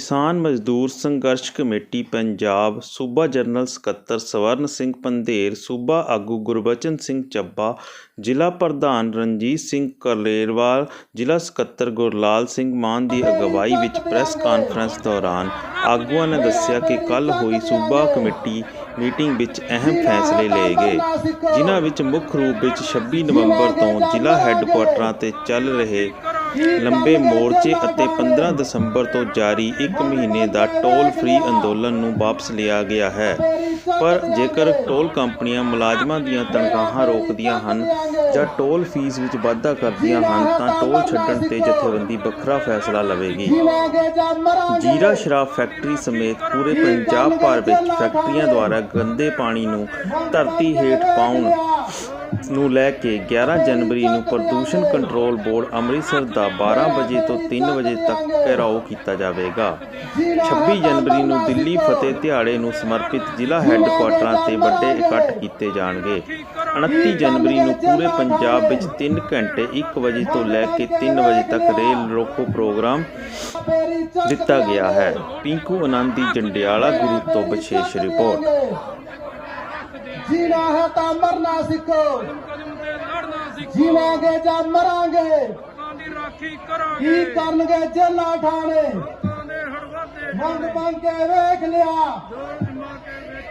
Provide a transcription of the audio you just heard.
ਕਿਸਾਨ ਮਜ਼ਦੂਰ ਸੰਘਰਸ਼ ਕਮੇਟੀ ਪੰਜਾਬ ਸੂਬਾ ਜਨਰਲ ਸਕੱਤਰ ਸਵਰਨ ਸਿੰਘ ਪੰਧੇਰ, ਸੂਬਾ ਆਗੂ ਗੁਰਬਚਨ ਸਿੰਘ ਚੱਬਾ, ਜ਼ਿਲ੍ਹਾ ਪ੍ਰਧਾਨ ਰਣਜੀਤ ਸਿੰਘ ਕਰਲੇਰਵਾਲ, ਜ਼ਿਲ੍ਹਾ ਸਕੱਤਰ ਗੁਰਲਾਲ ਸਿੰਘ ਮਾਨ ਦੀ ਅਗਵਾਈ ਵਿੱਚ ਪ੍ਰੈਸ ਕਾਨਫਰੰਸ ਦੌਰਾਨ ਆਗੂਆਂ ਨੇ ਦੱਸਿਆ ਕਿ ਕੱਲ ਹੋਈ ਸੂਬਾ ਕਮੇਟੀ ਮੀਟਿੰਗ ਵਿੱਚ ਅਹਿਮ ਫੈਸਲੇ ਲਏ ਗਏ, ਜਿਨ੍ਹਾਂ ਵਿੱਚ ਮੁੱਖ ਰੂਪ ਵਿੱਚ 26 ਨਵੰਬਰ ਤੋਂ ਜ਼ਿਲ੍ਹਾ ਹੈੱਡਕੁਆਟਰਾਂ ਤੇ ਚੱਲ ਰਹੇ ਲੰਬੇ ਮੋਰਚੇ ਅਤੇ 15 ਦਸੰਬਰ ਤੋਂ ਜਾਰੀ 1 ਮਹੀਨੇ ਦਾ ਟੋਲ ਫ੍ਰੀ ਅੰਦੋਲਨ ਨੂੰ ਵਾਪਸ ਲਿਆ ਗਿਆ ਹੈ। ਪਰ ਜੇਕਰ ਟੋਲ ਕੰਪਨੀਆਂ ਮੁਲਾਜ਼ਮਾਂ ਦੀਆਂ ਤਨਖਾਹਾਂ ਰੋਕਦੀਆਂ ਹਨ ਜਾਂ ਟੋਲ ਫੀਸ ਵਿੱਚ ਵਾਧਾ ਕਰਦੀਆਂ ਹਨ, ਤਾਂ ਟੋਲ ਛੱਡਣ ਤੇ ਜਥੇਬੰਦੀ ਵੱਖਰਾ ਫੈਸਲਾ ਲਵੇਗੀ। ਜੀਰਾ ਸ਼ਰਾਬ ਫੈਕਟਰੀ ਸਮੇਤ ਪੂਰੇ ਪੰਜਾਬ ਭਰ ਵਿੱਚ ਫੈਕਟਰੀਆਂ ਦੁਆਰਾ ਗੰਦੇ ਪਾਣੀ ਨੂੰ ਧਰਤੀ ਹੇਠ ਪਾਉਣ ਨੂੰ ਲੈ ਕੇ 11 ਜਨਵਰੀ ਨੂੰ ਪ੍ਰਦੂਸ਼ਣ ਕੰਟਰੋਲ ਬੋਰਡ ਅੰਮ੍ਰਿਤਸਰ ਦਾ 12 ਵਜੇ ਤੋਂ 3 ਵਜੇ ਤੱਕ ਘਿਰਾਓ ਕੀਤਾ ਜਾਵੇਗਾ। 26 ਜਨਵਰੀ ਨੂੰ ਦਿੱਲੀ ਫਤਿਹ ਦਿਹਾੜੇ ਨੂੰ ਸਮਰਪਿਤ ਜ਼ਿਲ੍ਹਾ ਹੈੱਡਕੁਆਟਰਾਂ ਤੇ ਵੱਡੇ ਇਕੱਠ ਕੀਤੇ ਜਾਣਗੇ। 29 ਜਨਵਰੀ ਨੂੰ ਪੂਰੇ ਪੰਜਾਬ ਵਿੱਚ 3 ਘੰਟੇ 1 ਵਜੇ ਤੋਂ ਲੈ ਕੇ 3 ਵਜੇ ਤੱਕ ਰੇਲ ਰੋਕੋ ਪ੍ਰੋਗਰਾਮ ਦਿੱਤਾ ਗਿਆ ਹੈ। ਪਿੰਕੂ ਆਨੰਦ ਦੀ ਜੰਡਿਆਲਾ, ਗੁਰੂ ਤੋਂ ਵਿਸ਼ੇਸ਼ ਰਿਪੋਰਟ। ਜੀਣਾ ਹੈ ਤਾਂ ਮਰਨਾ ਸਿੱਖੋ ਕਦਮ ਤੇ ਲੜਨਾ ਸਿੱਖੋ ਜੀਵਾਂਗੇ ਜਾਂ ਮਰਾਂਗੇ ਲੋਕਾਂ ਦੀ ਰਾਖੀ ਕਰਾਂਗੇ ਕੀ ਕਰਨਗੇ ਜੇਲਾ ਠਾਣੇ? ਲੋਕਾਂ ਦੇ ਹੜਵਾਦੇ ਮੰਗ ਮੰਗ ਕੇ ਵੇਖ ਲਿਆ। ਜੋਰ ਜਮਾ ਕੇ ਵੇਖੋ